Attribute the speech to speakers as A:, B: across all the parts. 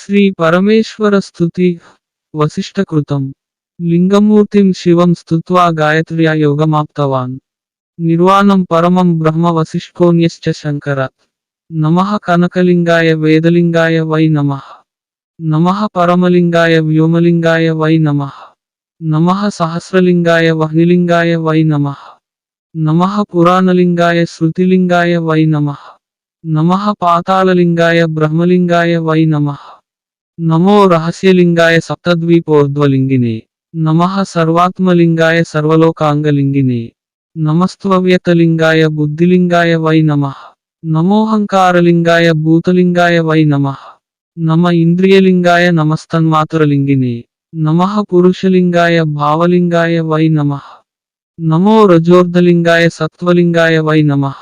A: శ్రీ పరమేశ్వర స్తుతి వశిష్ఠకృతం లింగమూర్తిం శివం స్తుత్వా గాయత్ర్యా యోగమాప్తవాన్ నిర్వాణం పరమం బ్రహ్మ వశిష్ఠోన్యశ్చ శంకరాత్ నమః కనకలింగాయ వేదలింగాయ వై నమః నమః పరమలింగాయ వ్యోమలింగాయ వై నమః నమః సహస్రలింగాయ వహ్నిలింగాయ వై నమః నమః పురాణలింగాయ శృతిలింగాయ వై నమః నమః పాతాళలింగాయ బ్రహ్మలింగాయ వై నమః నమో రహస్యలింగాయ సప్తద్వీపోర్ధ్వలింగినే నమః సర్వాత్మలింగాయ సర్వలోకాంగలింగినే నమస్త్వవ్యతలింగాయ బుద్ధిలింగాయ వై నమః నమోహంకారలింగాయ భూతలింగాయ వై నమః నమ ఇంద్రియలింగాయ నమస్తన్మాతురలింగినే నమః పురుషలింగాయ భావలింగాయ వై నమః నమో రజోర్ధలింగాయ సత్వలింగాయ వై నమః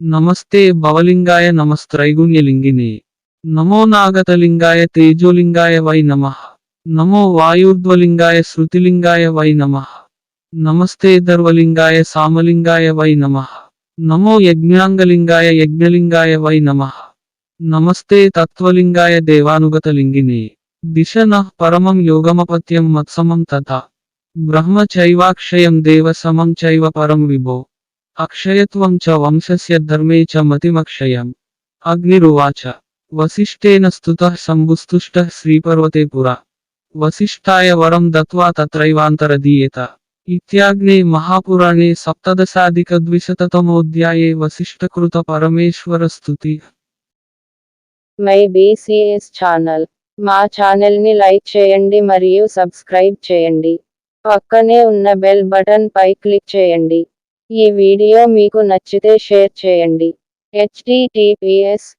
A: నమస్తే భవలింగాయ నమస్త్రైగుణ్యలింగినే నమో నాగతలింగాయ తేజోలింగాయ వై నమః నమో వాయుర్ధ్వలింగాయ శృతిలింగాయ వై నమః నమస్తే దర్వలింగాయ సామలింగాయ వై నమః నమో యజ్ఞాంగలింగాయ యజ్ఞలింగాయ వై నమః నమస్తే తత్వలింగాయ దేవానుగతలింగినే దిశ నః పరమం యోగమపత్యం మత్సమం తథా బ్రహ్మ చైవాక్షయం దేవ సమం చైవ పరం విభో అక్షయత్వం చ వంశస్య ధర్మే చ మతిమక్షయం అగ్నిరువాచ వసిష్ఠేన స్థుత సంబుస్తుష్టः శ్రీపర్వతే పురా. వసిష్ఠాయ వరం దత్వా తత్రైవాంతరదీయత ఇత్యాగ్నే మహాపురాణే సప్తదశాధికద్విశతతమోऽధ్యాయే వసిష్ఠకృత పరమేశ్వర స్థుతి
B: మై బీసీఎస్ ఛానల్. మా ఛానల్ని లైక్ చేయండి మరియు సబ్స్క్రైబ్ చేయండి. పక్కనే ఉన్న బెల్ బటన్ పై క్లిక్ చేయండి. ఈ వీడియో మీకు నచ్చితే షేర్ చేయండి. https